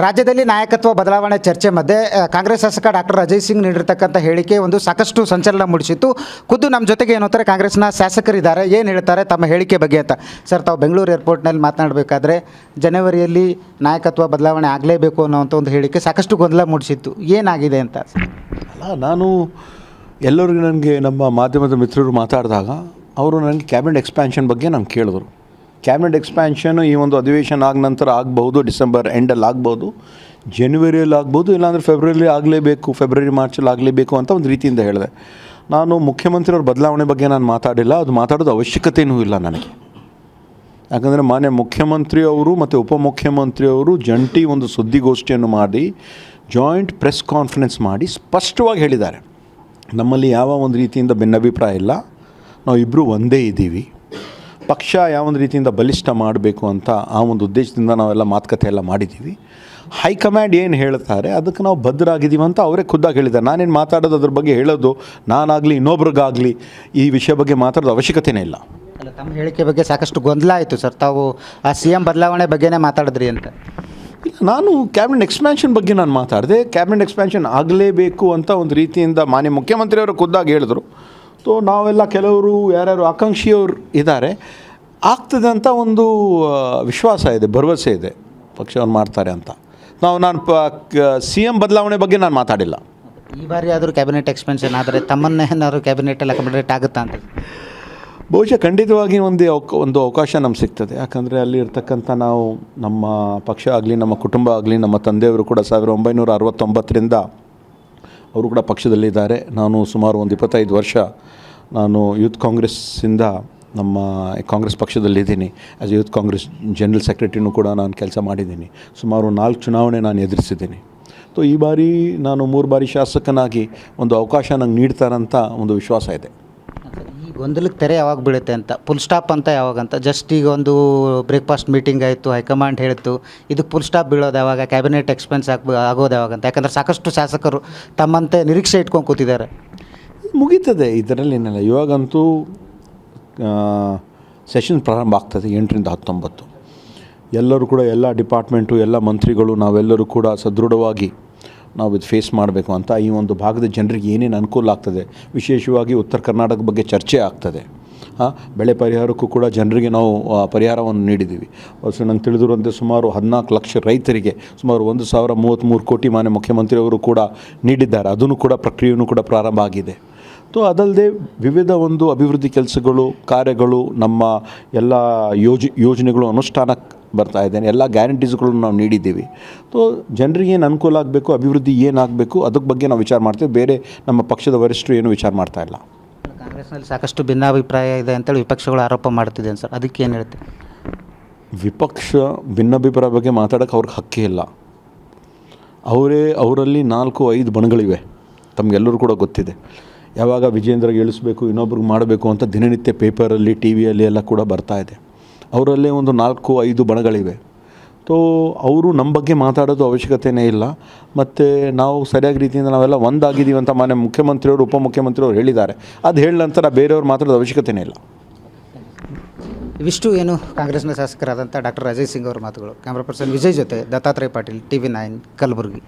ರಾಜ್ಯದಲ್ಲಿ ನಾಯಕತ್ವ ಬದಲಾವಣೆ ಚರ್ಚೆ ಮಧ್ಯೆ ಕಾಂಗ್ರೆಸ್ ಶಾಸಕ ಡಾಕ್ಟರ್ ಅಜಯ್ ಸಿಂಗ್ ನೀಡಿರ್ತಕ್ಕಂಥ ಹೇಳಿಕೆ ಒಂದು ಸಾಕಷ್ಟು ಸಂಚಲನ ಮೂಡಿಸಿತ್ತು. ಖುದ್ದು ನಮ್ಮ ಜೊತೆಗೆ ಏನು ಅಂತಾರೆ ಕಾಂಗ್ರೆಸ್ನ ಶಾಸಕರಿದ್ದಾರೆ, ಏನು ಹೇಳ್ತಾರೆ ತಮ್ಮ ಹೇಳಿಕೆ ಬಗ್ಗೆ ಅಂತ. ಸರ್, ತಾವು ಬೆಂಗಳೂರು ಏರ್ಪೋರ್ಟ್ನಲ್ಲಿ ಮಾತನಾಡಬೇಕಾದ್ರೆ, ಜನವರಿಯಲ್ಲಿ ನಾಯಕತ್ವ ಬದಲಾವಣೆ ಆಗಲೇಬೇಕು ಅನ್ನೋವಂಥ ಒಂದು ಹೇಳಿಕೆ ಸಾಕಷ್ಟು ಗೊಂದಲ ಮೂಡಿಸಿತ್ತು. ಏನಾಗಿದೆ ಅಂತ? ಅಲ್ಲ, ನಾನು ಎಲ್ಲರಿಗೂ ನನಗೆ ನಮ್ಮ ಮಾಧ್ಯಮದ ಮಿತ್ರರು ಮಾತಾಡಿದಾಗ, ಅವರು ನನಗೆ ಕ್ಯಾಬಿನೆಟ್ ಎಕ್ಸ್ಪ್ಯಾನ್ಷನ್ ಬಗ್ಗೆ ನಾನು ಕೇಳಿದ್ರು. ಕ್ಯಾಬಿನೆಟ್ ಎಕ್ಸ್ಪ್ಯಾನ್ಷನ್ ಈ ಒಂದು ಅಧಿವೇಶನ ಆಗ ನಂತರ ಆಗ್ಬೋದು ಡಿಸೆಂಬರ್ ಎಂಡಲ್ಲಿ ಆಗ್ಬೋದು ಜನ್ವರಿಯಲ್ಲಿ ಆಗ್ಬೋದು ಇಲ್ಲಾಂದರೆ ಫೆಬ್ರವರಿ ಆಗಲೇಬೇಕು ಫೆಬ್ರವರಿ ಮಾರ್ಚಲ್ಲಿ ಆಗಲೇಬೇಕು ಅಂತ ಒಂದು ರೀತಿಯಿಂದ ಹೇಳಿದೆ. ನಾನು ಮುಖ್ಯಮಂತ್ರಿಯವ್ರ ಬದಲಾವಣೆ ಬಗ್ಗೆ ನಾನು ಮಾತಾಡಿಲ್ಲ, ಅದು ಮಾತಾಡೋದು ಅವಶ್ಯಕತೆಯೂ ಇಲ್ಲ ನನಗೆ. ಯಾಕಂದರೆ ಮಾನ್ಯ ಮುಖ್ಯಮಂತ್ರಿಯವರು ಮತ್ತು ಉಪಮುಖ್ಯಮಂತ್ರಿಯವರು ಜಂಟಿ ಒಂದು ಸುದ್ದಿಗೋಷ್ಠಿಯನ್ನು ಮಾಡಿ ಜಾಯಿಂಟ್ ಪ್ರೆಸ್ ಕಾನ್ಫರೆನ್ಸ್ ಮಾಡಿ ಸ್ಪಷ್ಟವಾಗಿ ಹೇಳಿದ್ದಾರೆ. ನಮ್ಮಲ್ಲಿ ಯಾವ ಒಂದು ರೀತಿಯಿಂದ ಭಿನ್ನಾಭಿಪ್ರಾಯ ಇಲ್ಲ. ನಾವು ಇಬ್ಬರು ಒಂದೇ ಇದ್ದೀವಿ. ಪಕ್ಷ ಯಾವ ಒಂದು ರೀತಿಯಿಂದ ಬಲಿಷ್ಠ ಮಾಡಬೇಕು ಅಂತ ಆ ಒಂದು ಉದ್ದೇಶದಿಂದ ನಾವೆಲ್ಲ ಮಾತುಕತೆ ಎಲ್ಲ ಮಾಡಿದ್ದೀವಿ. ಹೈಕಮಾಂಡ್ ಏನು ಹೇಳ್ತಾರೆ ಅದಕ್ಕೆ ನಾವು ಬದ್ಧರಾಗಿದ್ದೀವಿ ಅಂತ ಅವರೇ ಖುದ್ದಾಗಿ ಹೇಳಿದ್ದಾರೆ. ನಾನೇನು ಮಾತಾಡೋದು ಅದ್ರ ಬಗ್ಗೆ ಹೇಳೋದು ನಾನಾಗಲಿ ಇನ್ನೊಬ್ರಿಗಾಗಲಿ ಈ ವಿಷಯ ಬಗ್ಗೆ ಮಾತಾಡೋದು ಅವಶ್ಯಕತೆಯೇ ಇಲ್ಲ. ಅಲ್ಲ ತಮ್ಮ ಹೇಳಿಕೆ ಬಗ್ಗೆ ಸಾಕಷ್ಟು ಗೊಂದಲ ಆಯಿತು ಸರ್. ತಾವು ಆ ಸಿ ಎಂ ಬದಲಾವಣೆ ಬಗ್ಗೆನೇ ಮಾತಾಡಿದ್ರಿ ಅಂತ. ಇಲ್ಲ ನಾನು ಕ್ಯಾಬಿನೆಟ್ ಎಕ್ಸ್ಪ್ಯಾನ್ಷನ್ ಬಗ್ಗೆ ನಾನು ಮಾತಾಡಿದೆ. ಕ್ಯಾಬಿನೆಟ್ ಎಕ್ಸ್ಪ್ಯಾನ್ಷನ್ ಆಗಲೇಬೇಕು ಅಂತ ಒಂದು ರೀತಿಯಿಂದ ಮಾನ್ಯ ಮುಖ್ಯಮಂತ್ರಿಯವರು ಖುದ್ದಾಗಿ ಹೇಳಿದ್ರು. ಸೊ ನಾವೆಲ್ಲ ಕೆಲವರು ಯಾರ್ಯಾರು ಆಕಾಂಕ್ಷಿಯವರು ಇದ್ದಾರೆ ಆಗ್ತದೆ ಅಂತ ಒಂದು ವಿಶ್ವಾಸ ಇದೆ ಭರವಸೆ ಇದೆ ಪಕ್ಷವನ್ನು ಮಾಡ್ತಾರೆ ಅಂತ. ನಾವು ನಾನು ಪ ಸಿ ಎಂ ಬದಲಾವಣೆ ಬಗ್ಗೆ ನಾನು ಮಾತಾಡಿಲ್ಲ. ಈ ಬಾರಿ ಆದರೂ ಕ್ಯಾಬಿನೆಟ್ ಎಕ್ಸ್ಪೆನ್ಷನ್ ಆದರೆ ತಮ್ಮನ್ನೇ ಏನಾದರೂ ಕ್ಯಾಬಿನೆಟಲ್ಲಿ ಅಕಾಮಿಡೇಟ್ ಆಗುತ್ತಾ ಅಂತ? ಬಹುಶಃ ಖಂಡಿತವಾಗಿ ಒಂದು ಒಂದು ಅವಕಾಶ ನಮ್ಗೆ ಸಿಗ್ತದೆ. ಯಾಕಂದರೆ ಅಲ್ಲಿ ಇರ್ತಕ್ಕಂಥ ನಾವು ನಮ್ಮ ಪಕ್ಷ ಆಗಲಿ ನಮ್ಮ ಕುಟುಂಬ ಆಗಲಿ ನಮ್ಮ ತಂದೆಯವರು ಕೂಡ ಸಾವಿರದ ಒಂಬೈನೂರ ಅರವತ್ತೊಂಬತ್ತರಿಂದ ಅವರು ಕೂಡ ಪಕ್ಷದಲ್ಲಿದ್ದಾರೆ. ನಾನು ಸುಮಾರು ಒಂದು ಇಪ್ಪತ್ತೈದು ವರ್ಷ ನಾನು ಯೂತ್ ಕಾಂಗ್ರೆಸ್ಸಿಂದ ನಮ್ಮ ಕಾಂಗ್ರೆಸ್ ಪಕ್ಷದಲ್ಲಿದ್ದೀನಿ. ಆ್ಯಸ್ ಯೂತ್ ಕಾಂಗ್ರೆಸ್ ಜನರಲ್ ಸೆಕ್ರೆಟರಿನೂ ಕೂಡ ನಾನು ಕೆಲಸ ಮಾಡಿದ್ದೀನಿ. ಸುಮಾರು ನಾಲ್ಕು ಚುನಾವಣೆ ನಾನು ಎದುರಿಸಿದ್ದೀನಿ. ಸೊ ಈ ಬಾರಿ ನಾನು ಮೂರು ಬಾರಿ ಶಾಸಕನಾಗಿ ಒಂದು ಅವಕಾಶ ನಂಗೆ ನೀಡ್ತಾರಂತ ಒಂದು ವಿಶ್ವಾಸ ಇದೆ. ಗೊಂದಲಕ್ಕೆ ತೆರೆ ಯಾವಾಗ ಬೀಳುತ್ತೆ ಅಂತ ಫುಲ್ ಸ್ಟಾಪ್ ಅಂತ ಯಾವಾಗ ಅಂತ ಜಸ್ಟ್ ಈಗ ಒಂದು ಬ್ರೇಕ್ಫಾಸ್ಟ್ ಮೀಟಿಂಗ್ ಆಯಿತು, ಹೈಕಮಾಂಡ್ ಹೇಳಿತ್ತು ಇದಕ್ಕೆ ಫುಲ್ ಸ್ಟಾಪ್ ಬೀಳೋದು ಯಾವಾಗ ಕ್ಯಾಬಿನೆಟ್ ಎಕ್ಸ್ಪೆನ್ಸ್ ಆಗ ಆಗೋದು ಯಾವಾಗ ಅಂತ. ಯಾಕಂದ್ರೆ ಸಾಕಷ್ಟು ಶಾಸಕರು ತಮ್ಮಂತೆ ನಿರೀಕ್ಷೆ ಇಟ್ಕೊಂಡು ಕೂತಿದ್ದಾರೆ. ಮುಗೀತದೆ, ಇದರಲ್ಲಿ ಏನಿಲ್ಲ, ಇವಾಗಂತೂ ಸೆಷನ್ ಪ್ರಾರಂಭ ಆಗ್ತದೆ ಎಂಟರಿಂದ ಹತ್ತೊಂಬತ್ತು. ಎಲ್ಲರೂ ಕೂಡ, ಎಲ್ಲ ಡಿಪಾರ್ಟ್ಮೆಂಟು ಎಲ್ಲ ಮಂತ್ರಿಗಳು, ನಾವೆಲ್ಲರೂ ಕೂಡ ಸದೃಢವಾಗಿ ನಾವು ಇದು ಫೇಸ್ ಮಾಡಬೇಕು ಅಂತ ಈ ಒಂದು ಭಾಗದ ಜನರಿಗೆ ಏನೇನು ಅನುಕೂಲ ಆಗ್ತದೆ? ವಿಶೇಷವಾಗಿ ಉತ್ತರ ಕರ್ನಾಟಕದ ಬಗ್ಗೆ ಚರ್ಚೆ ಆಗ್ತದೆ. ಹಾಂ, ಬೆಳೆ ಪರಿಹಾರಕ್ಕೂ ಕೂಡ ಜನರಿಗೆ ನಾವು ಪರಿಹಾರವನ್ನು ನೀಡಿದ್ದೀವಿ. ಸೊ ನಂಗೆ ತಿಳಿದಿರುವಂತೆ ಸುಮಾರು ಹದಿನಾಲ್ಕು ಲಕ್ಷ ರೈತರಿಗೆ ಸುಮಾರು ಒಂದು ಸಾವಿರ ಮೂವತ್ತ್ಮೂರು ಕೋಟಿ ಮಾನ್ಯ ಮುಖ್ಯಮಂತ್ರಿಯವರು ಕೂಡ ನೀಡಿದ್ದಾರೆ. ಅದನ್ನು ಕೂಡ ಪ್ರಕ್ರಿಯೆಯೂ ಕೂಡ ಪ್ರಾರಂಭ ಆಗಿದೆ. ಸೊ ಅದಲ್ಲದೆ ವಿವಿಧ ಒಂದು ಅಭಿವೃದ್ಧಿ ಕೆಲಸಗಳು, ಕಾರ್ಯಗಳು ನಮ್ಮ ಎಲ್ಲ ಯೋಜ, ಯೋಜನೆಗಳು ಅನುಷ್ಠಾನಕ್ಕೆ ಬರ್ತಾ ಇದ್ದೇನೆ. ಎಲ್ಲ ಗ್ಯಾರಂಟೀಸ್ಗಳು ನಾವು ನೀಡಿದ್ದೀವಿ. ಸೊ ಜನರಿಗೆ ಏನು ಅನುಕೂಲ ಆಗಬೇಕು ಅಭಿವೃದ್ಧಿ ಏನಾಗಬೇಕು ಅದಕ್ಕೆ ಬಗ್ಗೆ ನಾವು ವಿಚಾರ ಮಾಡ್ತೀವಿ. ಬೇರೆ ನಮ್ಮ ಪಕ್ಷದ ವರಿಷ್ಠರು ಏನು ವಿಚಾರ ಮಾಡ್ತಾ ಇಲ್ಲ. ಕಾಂಗ್ರೆಸ್ನಲ್ಲಿ ಸಾಕಷ್ಟು ಭಿನ್ನಾಭಿಪ್ರಾಯ ಇದೆ ಅಂತೇಳಿ ವಿಪಕ್ಷಗಳು ಆರೋಪ ಮಾಡ್ತಿದ್ದೇನೆ ಸರ್. ಅದಕ್ಕೆ ಏನು ಹೇಳ್ತೀವಿ ವಿಪಕ್ಷ ಭಿನ್ನಾಭಿಪ್ರಾಯ ಬಗ್ಗೆ ಮಾತಾಡೋಕ್ಕೆ ಅವ್ರಿಗೆ ಹಕ್ಕೇ ಇಲ್ಲ. ಅವರೇ ಅವರಲ್ಲಿ ನಾಲ್ಕು ಐದು ಬಣಗಳಿವೆ. ತಮಗೆಲ್ಲರೂ ಕೂಡ ಗೊತ್ತಿದೆ. ಯಾವಾಗ ವಿಜೇಂದ್ರಗೆ ಇಳಿಸ್ಬೇಕು ಇನ್ನೊಬ್ರಿಗೆ ಮಾಡಬೇಕು ಅಂತ ದಿನನಿತ್ಯ ಪೇಪರಲ್ಲಿ ಟಿ ವಿಯಲ್ಲಿ ಎಲ್ಲ ಕೂಡ ಬರ್ತಾ ಇದೆ. ಅವರಲ್ಲೇ ಒಂದು ನಾಲ್ಕು, ಐದು ಬಣಗಳಿವೆ. ಸೊ ಅವರು ನಮ್ಮ ಬಗ್ಗೆ ಮಾತಾಡೋದು ಅವಶ್ಯಕತೆಯೇ ಇಲ್ಲ. ಮತ್ತು ನಾವು ಸರಿಯಾಗಿ ರೀತಿಯಿಂದ ನಾವೆಲ್ಲ ಒಂದಾಗಿದ್ದೀವಿ ಅಂತ ಮಾನ್ಯ ಮುಖ್ಯಮಂತ್ರಿಯವರು, ಉಪಮುಖ್ಯಮಂತ್ರಿಯವರು ಹೇಳಿದ್ದಾರೆ. ಅದು ಹೇಳಿದ ನಂತರ ಬೇರೆಯವ್ರು ಮಾತಾಡೋದು ಅವಶ್ಯಕತೆಯೇ ಇಲ್ಲ. ಇವಿಷ್ಟು ಏನು ಕಾಂಗ್ರೆಸ್ನ ಶಾಸಕರಾದಂಥ ಡಾಕ್ಟರ್ ಅಜಯ್ ಸಿಂಗ್ ಅವರ ಮಾತುಗಳು. ಕ್ಯಾಮ್ರಾ ಪರ್ಸನ್ ವಿಜಯ್ ಜೊತೆ Dattatreya Patil T V nine, Kalaburagi.